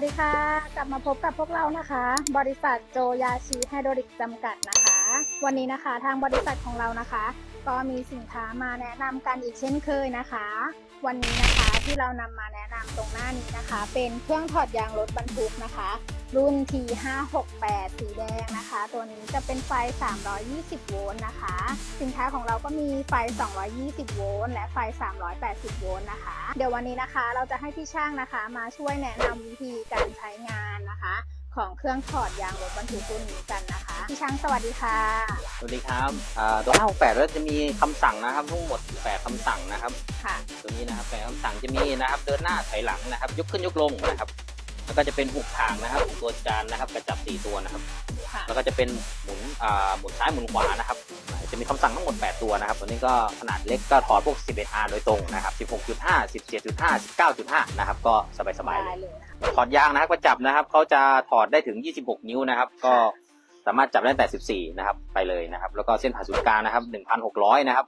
วัสดีค่ะ กลับมาพบกับพวกเรานะคะ บริษัทโจยาชีไฮโดริกจำกัดนะคะ วันนี้นะคะทางบริษัทของเรานะคะ ก็มีสินค้ามาแนะนำกันอีกเช่นเคยนะคะ วันนี้นะคะที่เรานำมาแนะนำตรงหน้านี้นะคะ เป็นเครื่องถอดยางรถบรรทุกนะคะ รุ่น T568 สีแดงนะคะ ตัวนี้จะเป็นไฟ 320 โวลต์นะคะ สินค้าของเราก็มีไฟ 220 โวลต์และไฟ 380 โวลต์นะคะ เดี๋ยววันนี้นะคะเราจะให้พี่ช่างนะคะ มาช่วยแนะนำวิธีการใช้งานนะคะ ของเครื่องถอดยางรถบรรทุกรุ่นนี้กันนะคะ พี่ช่างสวัสดีค่ะ สวัสดีครับอ่าตัว568แล้วจะมีคำสั่งนะครับทั้งหมด 8คำสั่งนะครับ ค่ะ ตัวนี้นะครับ8คำสั่งจะมีนะครับ เดินหน้าถอยหลังนะครับ ยกขึ้นยกลงนะครับแล้วก็จะเป็นหุกทางนะครับ ตัวจานนะครับกระจับ4ตัวนะครับ ค่ะ แล้วก็จะเป็นหมุนอ่าหมุนซ้ายหมุนขวานะครับ จะมีคำสั่งทั้งหมด 8 ตัวนะครับ ตัวนี้ก็ขนาดเล็กก็ถอดพวก 11R โดยตรงนะครับ 16.5 17.5 19.5 นะครับ ก็สบายๆเลย ได้เลยนะคะ ถอดยางนะครับก็จับนะครับเขาจะถอดได้ถึง 26 นิ้วนะครับ ก็สามารถจับได้แต่ 14 นะครับ ไปเลยนะครับ แล้วก็เส้นผ่าศูนย์กลางนะครับ 1,600 นะครับ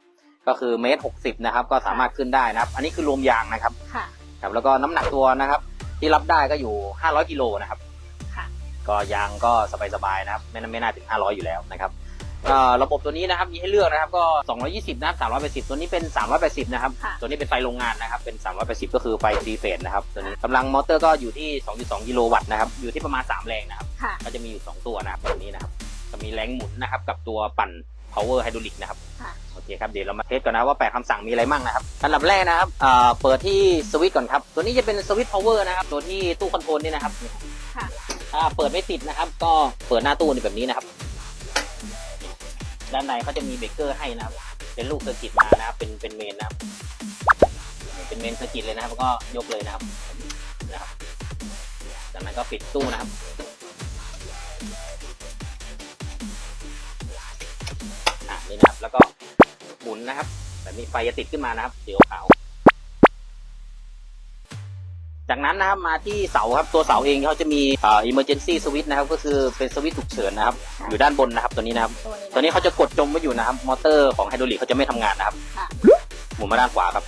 ก็คือเมตร 60 นะครับ ก็สามารถขึ้นได้นะครับ อันนี้คือรวมยางนะครับค่ะครับแล้วก็น้ำหนักตัวนะครับ ที่รับได้ก็อยู่ 500 กิโลนะครับ ค่ะ ก็ยางก็สบายๆนะครับ ไม่น่าไม่น่าถึง 500 อยู่แล้วนะครับเอ่อ ระบบตัวนี้นะครับมีให้เลือกนะครับก็ 220 นะครับ 380 ตัวนี้เป็น 380 นะครับ ค่ะ ตัวนี้เป็นไฟโรงงานนะครับเป็น 380 ก็คือไฟซีเฟสนะครับตัวนี้กำลังมอเตอร์ก็อยู่ที่ 2.2 กิโลวัตต์นะครับอยู่ที่ประมาณ 3 แรงนะครับ ค่ะ ก็จะมีอยู่ 2 ตัวนะครับตัวนี้นะครับจะมีแรงหมุนนะครับกับตัวปั่น power hydraulic นะครับค่ะ โอเคครับเดี๋ยวเรามาเทสกันนะว่า 8คำสั่งมีอะไรมั่งนะครับอันดับแรกนะครับเอ่อเปิดที่สวิตช์ก่อนครับตัวนี้จะเป็นสวิตช์ power นะครับตัวที่ตู้คอนโทรลนี่นะครับ ค่ะ ถ้าเปิดไม่ติดนะครับ ก็เปิดหน้าตู้นี่แบบนี้นะครับ ด้านในเขาจะมีเบรกเกอร์ให้นะครับ เป็นลูกเซอร์กิตมานะครับ เป็นเป็นเมนนะครับ เป็นเมนเซอร์กิตเลยนะครับแล้วก็ยกเลยนะครับนะครับ จากนั้นก็ปิดตู้นะครับอะนี่นะครับ แล้วก็หมุนนะครับ แบบนี้ไฟจะติดขึ้นมานะครับสีขาว จากนั้นนะครับมาที่เสาครับตัวเสาเองเขาจะมีเอ่อ emergency switch นะครับก็คือเป็นสวิตช์ฉุกเฉินนะครับอยู่ด้านบนนะครับตัวนี้นะครับตัวนี้ะตัวนี้เขาจะกดจมไว้อยู่นะครับมอเตอร์ของไฮดรอลิกเขาจะไม่ทำงานนะครับค่ะ หมุนมาด้านขวาครับ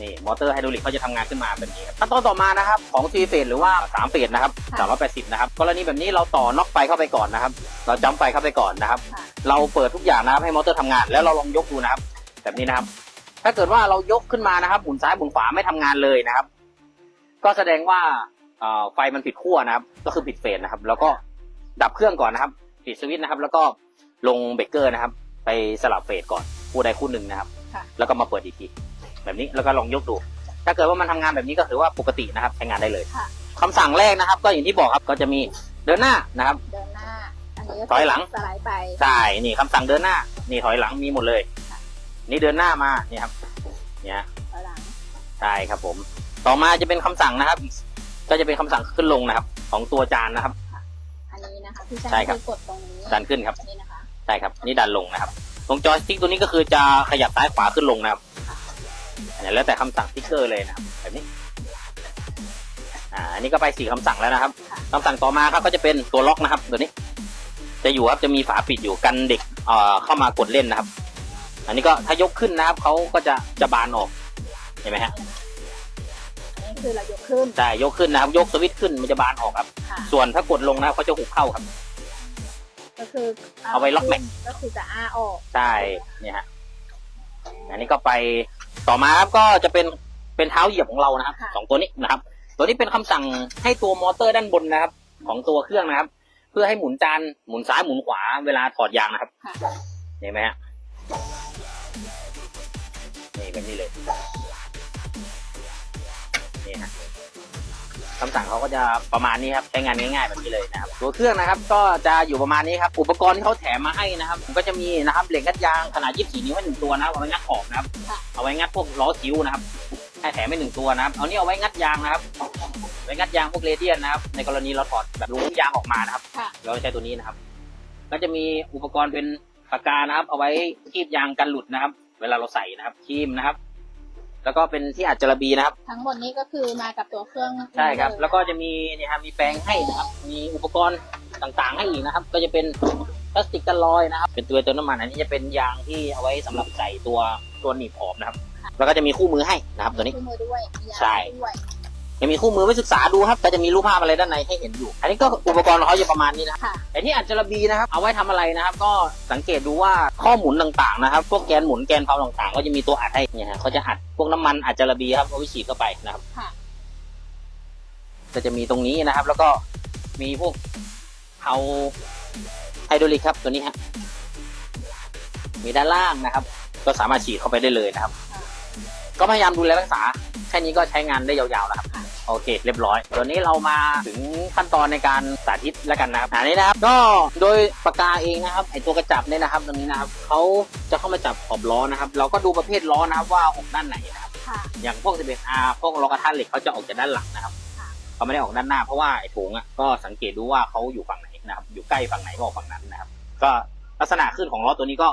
นี่มอเตอร์ไฮดรอลิกเขาจะทำงานขึ้นมาแบบนี้ครับขั้นตอนต่อมานะครับของทีเฟสหรือว่า3เฟสนะครับค่ะ380นะครับกรณีแบบนี้เราต่อน็อกไฟเข้าไปก่อนนะครับเราจัมป์ไฟเข้าไปก่อนนะครับ ค่ะ เราเปิดทุกอย่างนะครับให้มอเตอร์ทำงาน แล้วเราลองยกดูนะครับ แบบนี้นะครับ ถ้าเกิดว่าเรายกขึ้นมานะครับหมุนซ้ายหมุนขวาไม่ทำงานเลยนะครับ ก็แสดงว่าเอ่อไฟมันผิดขั้วนะครับ ก็คือผิดเฟสนะครับ แล้วก็ดับเครื่องก่อนนะครับปิดสวิตช์นะครับ แล้วก็ลงเบรกเกอร์นะครับ ไปสลับเฟสก่อนคู่ใดคู่หนึ่งนะครับ ค่ะ แล้วก็มาเปิดอีกทีแบบนี้แล้วก็ลองยกดู ถ้าเกิดว่ามันทำงานแบบนี้ก็ถือว่าปกตินะครับใช้งานได้เลยค่ะ คำสั่งแรกนะครับ ก็อย่างที่บอกครับก็จะมีเดินหน้านะครับ เดินหน้า อันนี้ก็ถอยหลัง สไลด์ไป ใช่นี่คำสั่งเดินหน้า นี่ถอยหลังมีหมดเลย ค่ะ นี่เดินหน้ามานี่ครับเนี่ยถอยหลัง ใช่ครับผม ต่อมาจะเป็นคำสั่งนะครับ ก็จะเป็นคำสั่งขึ้นลงนะครับ ของตัวจานนะครับ อันนี้นะคะพี่ช่างใช่ครับกดตรงนี้ดันขึ้นครับนี่นะคะใช่ครับนี่ดันลงนะครับ ตรงจอยสติ๊กตัวนี้ก็คือจะขยับซ้ายขวาขึ้นลงนะครับเนี่ยแล้วแต่คำสั่งสติ๊กเกอร์เลยนะครับแบบนี้อ่าอันนี้ก็ไปสี่คำสั่งแล้วนะครับค่ะคำสั่งต่อมาครับก็จะเป็นตัวล็อกนะครับตัวนี้ จะอยู่ครับจะมีฝาปิดอยู่กันเด็กเอ่อเข้ามากดเล่นนะครับ อันนี้ก็ถ้ายกขึ้นนะครับเขาก็จะจะบานออกเห็นไหมฮะอันนี้ คือเรายกขึ้น ใช่ยกขึ้นนะครับ ยกสวิตช์ขึ้นมันจะบานออกครับ ค่ะ ส่วนถ้ากดลงนะครับเขาจะหุบเข้าครับ ก็คือเอาไว้ล็อกแม็ก ก็คือจะอ้าออกใช่เนี่ยฮะอันนี้ก็ไปต่อมาครับก็จะเป็นเป็นเท้าเหยียบของเรานะครับค่ะสองตัวนี้นะครับ ตัวนี้เป็นคำสั่งให้ตัวมอเตอร์ด้านบนนะครับ ของตัวเครื่องนะครับ เพื่อให้หมุนจานหมุนซ้ายหมุนขวาเวลาถอดยางนะครับค่ะเห็นไหมฮะนี่แบบนี้เลย คำสั่งเขาก็จะประมาณนี้ครับใช้งานง่ายๆแบบนี้เลยนะครับตัวเครื่องนะครับก็จะอยู่ประมาณนี้ครับอุปกรณ์ที่เขาแถมมาให้นะครับก็จะมีนะครับเหล็กงัดยางขนาด 24 นิ้วให้หนึ่งตัวนะครับเอาไว้งัดขอบนะครับค่ะเอาไว้งัดพวกล้อคิ้วนะครับให้แถมให้หนึ่งตัวนะครับเอานี่เอาไว้งัดยางนะครับไว้งัดยางพวกเรเดียนนะครับในกรณีเราถอดแบบรูยางออกมานะครับค่ะเราใช้ตัวนี้นะครับ ก็จะมีอุปกรณ์เป็นปากกานะครับ เอาไว้คีบยางกันหลุดนะครับ เวลาเราใส่นะครับคีมนะครับ แล้วก็เป็นที่อัดจระบีนะครับ ทั้งหมดนี้ก็คือมากับตัวเครื่องใช่ครับเลยแล้วก็จะมีเนี่ยครับมีแปรงให้นะครับ มีอุปกรณ์ต่างๆ ให้อีกนะครับ ก็จะเป็นพลาสติกกันลอยนะครับ เป็นตัวเติมน้ำมันอันนี้จะเป็นยางที่เอาไว้สำหรับใส่ตัวตัวหนีบขอบนะครับ แล้วก็จะมีคู่มือให้นะครับตัวนี้คู่มือด้วยมียางใช่ด้วย ยังมีคู่มือไว้ศึกษาดูครับก็จะมีรูปภาพอะไรด้านในให้เห็นอยู่ อันนี้ก็อุปกรณ์ของเขาจะประมาณนี้นะค่ะไอ้ที่อัจฉริบีนะครับ เอาไว้ทำอะไรนะครับ ก็สังเกตดูว่าข้อหมุนต่างๆนะครับ พวกแกนหมุนแกนเพาต่างๆ ก็จะมีตัวอัดให้เนี่ยฮะเขาจะอัดพวกน้ำมันอัจฉริบีครับเอาไว้ฉีดเข้าไปนะครับ ค่ะ ก็จะมีตรงนี้นะครับ แล้วก็มีพวกเอาไฮดรอลิกครับตัวนี้ฮะมีด้านล่างนะครับ ก็สามารถฉีดเข้าไปได้เลยนะครับค่ะก็พยายามดูแลรักษา แค่นี้ก็ใช้งานได้ยาวๆแล้วครับค่ะ โอเค เรียบร้อยตัวนี้เรามาถึงขั้นตอนในการสาธิตแล้วกันนะครับอันนี้นะครับก็โดยปากกาเองนะครับไอตัวกระจับเนี่ยนะครับตรงนี้นะครับเขาจะเข้ามาจับขอบล้อนะครับ เราก็ดูประเภทล้อนะครับว่าออกด้านไหนนะครับค่ะอย่างพวก 11R พวกล้อกระทะเหล็กเขาจะออกจากด้านหลังนะครับค่ะเขาไม่ได้ออกด้านหน้าเพราะว่าไอ้ถุงอะก็สังเกตดูว่าเขาอยู่ฝั่งไหนนะครับ อยู่ใกล้ฝั่งไหนก็ออกฝั่งนั้นนะครับ ก็ลักษณะขึ้นของล้อตัวนี้ก็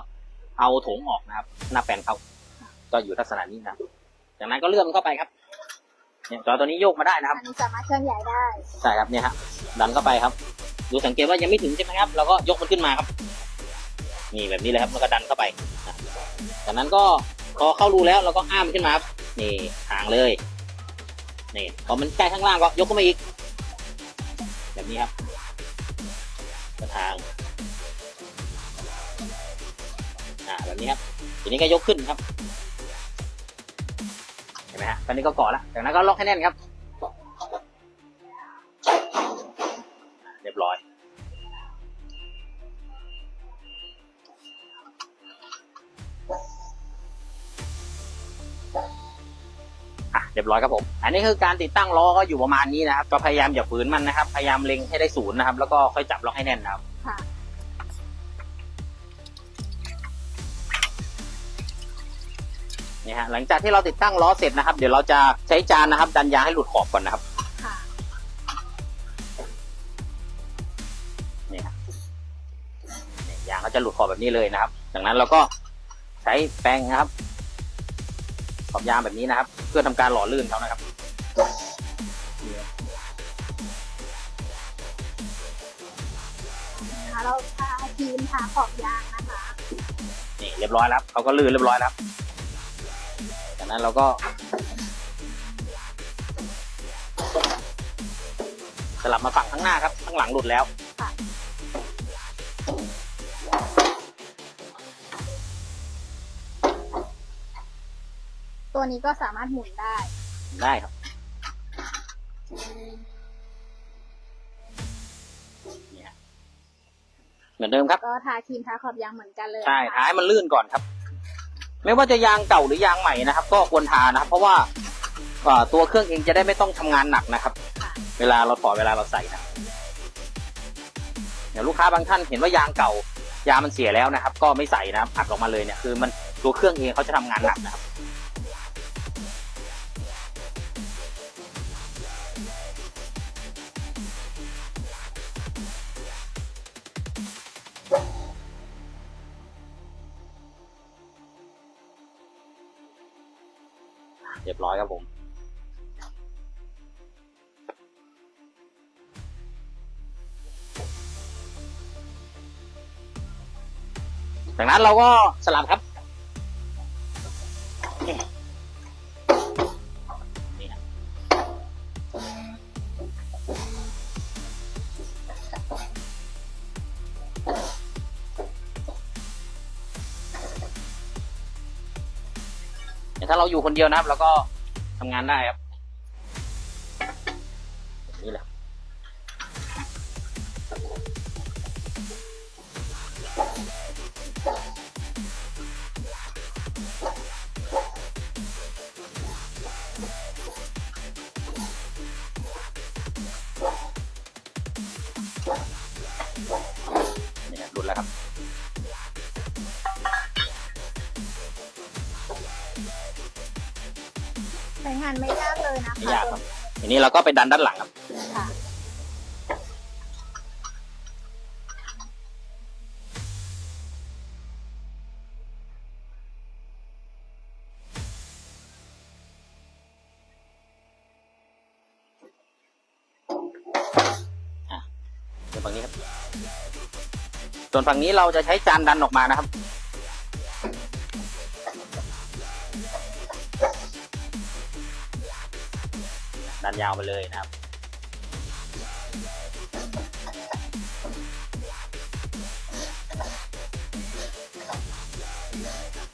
เอาถุงออกนะครับ หน้าแปลนเขาก็อยู่ลักษณะนี้นะครับจากนั้นก็เลื่อนมันเข้าไปครับ เนี่ยจอตัวนี้โยกมาได้นะครับอันนี้สามารถเคลื่อนย้ายได้ใช่ครับเนี่ยฮะดันเข้าไปครับ ดูสังเกตว่ายังไม่ถึงใช่ไหมครับเราก็ยกมันขึ้นมาครับ นี่แบบนี้เลยครับแล้วก็ดันเข้าไปนะจากนั้นก็พอเข้ารูแล้วเราก็อ้ามขึ้นมาครับนี่ห่างเลยนี่พอมันใกล้ข้างล่างก็ยกขึ้นมาอีก แบบนี้ครับกระทางอ่าแบบนี้ครับทีนี้ก็ยกขึ้นครับเห็นไห มฮะ ตอนนี้ก็เกาะแล้วจากนั้นก็ล็อกให้แน่นครับ เรียบร้อยอะเรียบร้อยครับผม อันนี้คือการติดตั้งล้อก็อยู่ประมาณนี้นะครับ ก็พยายามอย่าฝืนมันนะครับ พยายามเล็งให้ได้ศูนย์นะครับ แล้วก็ค่อยจับล็อกให้แน่นนะครับ นี่ฮะหลังจากที่เราติดตั้งล้อเสร็จนะครับ เดี๋ยวเราจะใช้จานนะครับ ดันยางให้หลุดขอบก่อนนะครับค่ะนี่ครับนี่ยางก็จะหลุดขอบแบบนี้เลยนะครับ จากนั้นเราก็ใช้แปรงนะครับ ขอบยางแบบนี้นะครับ เพื่อทำการหล่อลื่นเขานะครับนะคะเราทาครีมทาขอบยางนะคะนี่เรียบร้อยแล้วเขาก็ลื่นเรียบร้อยแล้ว จากนั้นเราก็ สลับมาฝั่งข้างหน้าครับ ข้างหลังหลุดแล้วค่ะตัวนี้ก็สามารถหมุนได้ ได้ครับ เนี่ย เหมือนเดิมครับ ก็ทาครีมทาขอบยางเหมือนกันเลยใช่นะคะ ท้ายมันลื่นก่อนครับ ไม่ว่าจะยางเก่าหรือยางใหม่นะครับ ก็ควรทานะครับ เพราะว่าเอ่อตัวเครื่องเองจะได้ไม่ต้องทำงานหนักนะครับค่ะเวลาเราถอดเวลาเราใส่นะเดี๋ยวลูกค้าบางท่านเห็นว่ายางเก่ายางมันเสียแล้วนะครับ ก็ไม่ใส่นะครับอัดออกมาเลยเนี่ยคือมันตัวเครื่องเองเขาจะทำงานหนักนะครับ เรียบร้อยครับผม จากนั้นเราก็สลับครับ แต่ถ้าเราอยู่คนเดียวนะครับเราก็ทำงานได้ครับ ไม่ยากครับทีนี้เราก็ไปดันด้านหลังครับค่ะส่วนฝั่งนี้ครับ ส่วนฝั่งนี้เราจะใช้จานดันออกมานะครับ ดันยาวไปเลยนะครับ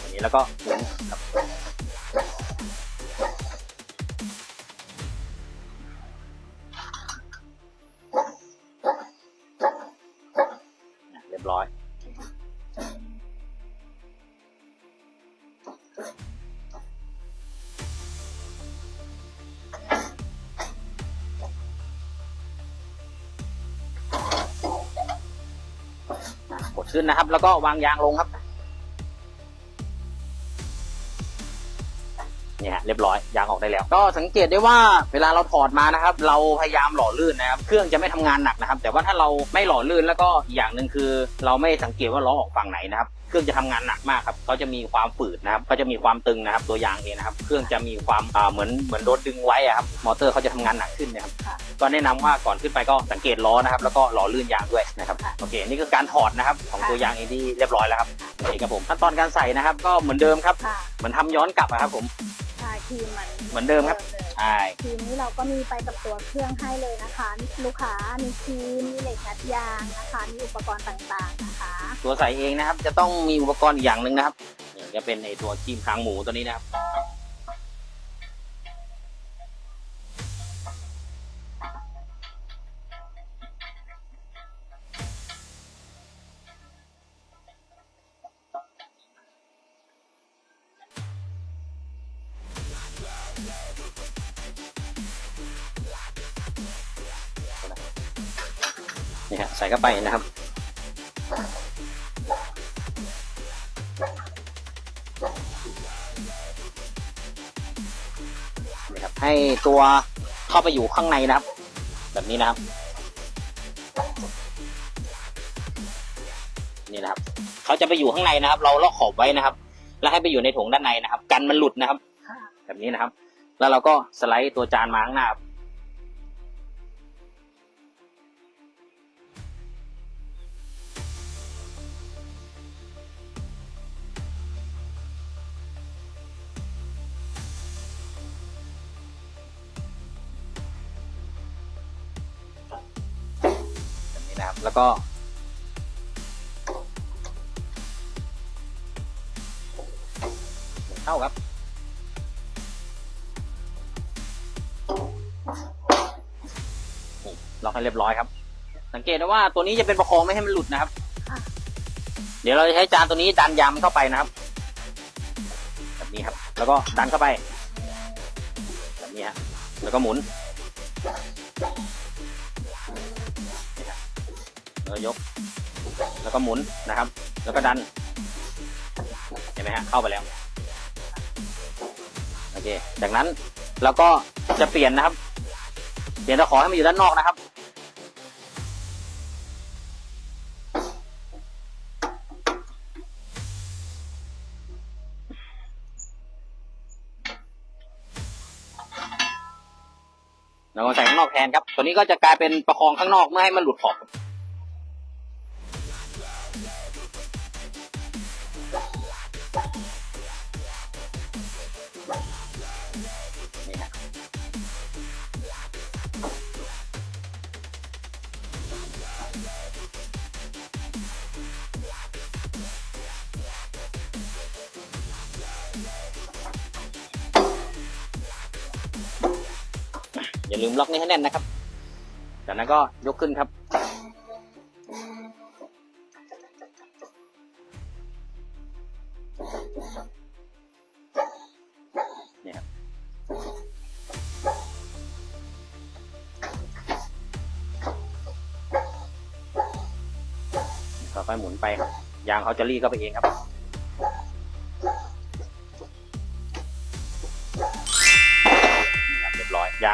อันนี้แล้วก็หมุนครับเรียบร้อย ขึ้นนะครับ แล้วก็วางยางลงครับ เนี่ยฮะเรียบร้อยยางออกได้แล้ว ก็สังเกตได้ว่าเวลาเราถอดมานะครับ เราพยายามหล่อลื่นนะครับเครื่องจะไม่ทำงานหนักนะครับ แต่ว่าถ้าเราไม่หล่อลื่นแล้วก็อีกอย่างหนึ่งคือ เราไม่สังเกตว่าล้อออกฝั่งไหนนะครับเครื่องจะทำงานหนักมากครับเขาจะมีความฝืดนะครับเขาจะมีความตึงนะครับ ตัวยางเองนะครับ เครื่องจะมีความอ่าเหมือนเหมือนโดนดึงไว้อะครับ มอเตอร์เขาจะทำงานหนักขึ้นนะครับค่ะก็แนะนำว่าก่อนขึ้นไปก็สังเกตล้อนะครับ แล้วก็หล่อลื่นยางด้วยนะครับค่ะโอเค นี่คือการถอดนะครับ ของค่ะตัวยางเองที่เรียบร้อยแล้วครับนี่ครับผม ขั้นตอนการใส่นะครับ ก็เหมือนเดิมครับค่ะเหมือนทำย้อนกลับอะครับผม ใช่ครีมมันเหมือนเดิมครับเลยใช่ครีมนี้เราก็มีไปกับตัวเครื่องให้เลยนะคะ ลูกค้ามีครีมมีเหล็กงัดยางนะคะมีอุปกรณ์ต่างๆนะคะ ตัวใส่เองนะครับ จะต้องมีอุปกรณ์อีกอย่างหนึ่งนะครับนี่จะเป็นไอตัวครีมคางหมูตัวนี้นะครับ นี่ฮะใส่เข้าไปนะครับนี่ครับ ให้ตัวเข้าไปอยู่ข้างในนะครับ แบบนี้นะครับ นี่นะครับ เขาจะไปอยู่ข้างในนะครับ เราล็อกขอบไว้นะครับ แล้วให้ไปอยู่ในถุงด้านในนะครับ กันมันหลุดนะครับ แบบนี้นะครับ แล้วเราก็สไลด์ตัวจานมาข้างหน้า แล้วก็ เข้าครับ ล็อกให้เรียบร้อยครับ สังเกตนะว่าตัวนี้จะเป็นประคองไม่ให้มันหลุดนะครับ เดี๋ยวเราจะใช้จานตัวนี้ดันยามเข้าไปนะครับ แบบนี้ครับ แล้วก็ดันเข้าไป แบบนี้ฮะแล้วก็หมุน แล้วก็ยก แล้วก็หมุนนะครับ แล้วก็ดัน เห็นไหมฮะเข้าไปแล้วโอเคจากนั้นเราก็จะเปลี่ยนนะครับ เปลี่ยนตะขอให้มันอยู่ด้านนอกนะครับเราก็ใส่ข้างนอกแทนครับ ตัวนี้ก็จะกลายเป็นประคองข้างนอกไม่ให้มันหลุดขอบาลืมล็อกนี้ให้แน่นนะครับ จากนั้นก็ยกขึ้นครับ นี่ครับค่อยๆหมุนไปครับ ยางเขาจะรีดเข้าไปเองครับ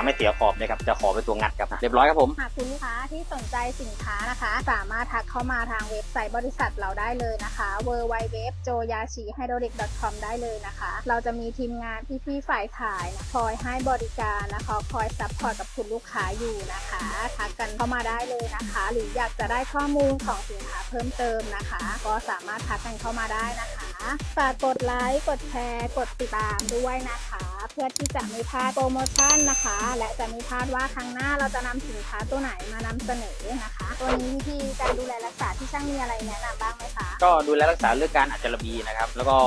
ไม่เสียขอบเลยครับจะขอเป็นตัวงัดครับเรียบร้อยครับผมหากคุณลูกค้าที่สนใจสินค้านะคะ สามารถทักเข้ามาทางเว็บไซต์บริษัทเราได้เลยนะคะ w w w j o y a s h i h y d r o l i c com ได้เลยนะคะ เราจะมีทีมงานพี่ๆฝ่ายขายนะคอยให้บริการนะคะคอยซัพพอร์ตกับคุณลูกค้าอยู่นะคะทักกันเข้ามาได้เลยนะคะ หรืออยากจะได้ข้อมูลของสินค้าเพิ่มเติมนะคะ ก็สามารถทักกันเข้ามาได้นะคะฝากกดไลค์กดแชร์กดติดตามด้วยนะคะเพื่อที่จะไม่พลาดโปรโมชั่นนะคะ และจะไม่พลาดว่าครั้งหน้าเราจะนำสินค้าตัวไหนมานำเสนอนะคะ ตัวนี้วิธีการดูแลรักษาที่ช่างมีอะไรแนะนำบ้างไหมคะ ก็ดูแลรักษาเรื่องการอัจฉระบีนะครับ แล้วก็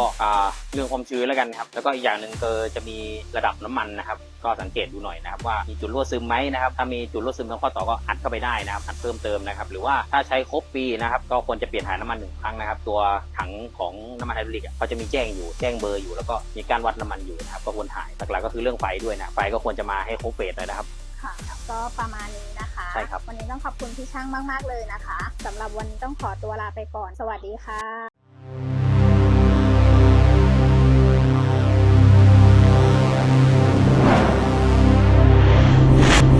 เรื่องความชื้นแล้วกันครับ แล้วก็อีกอย่างหนึ่งก็จะมีระดับน้ำมันนะครับ ก็สังเกตดูหน่อยนะครับว่ามีจุดรั่วซึมไหมนะครับถ้ามีจุดรั่วซึมทางข้อต่อก็อัดเข้าไปได้นะครับอัดเพิ่มเติมนะครับหรือว่าถ้าใช้ครบปีนะครับก็ควรจะเปลี่ยนถ่ายน้ำมันหนึ่งครั้งนะครับตัวถังของน้ำมันไฮดรอลิกอะเขาจะมีแจ้งอยู่แจ้งเบอร์อยู่ แล้วก็มีการวัดน้ำมันอยู่นะครับก็ควรถ่ายหลักๆก็คือเรื่องไฟด้วยนะไฟก็ควรจะมาให้ครบเฟสเลยนะครับค่ะก็ประมาณนี้นะคะใช่ครับวันนี้ต้องขอบคุณพี่ช่างมาก ๆ เลยนะคะสำหรับวันนี้ต้องขอตัวลาไปก่อน สวัสดีค่ะ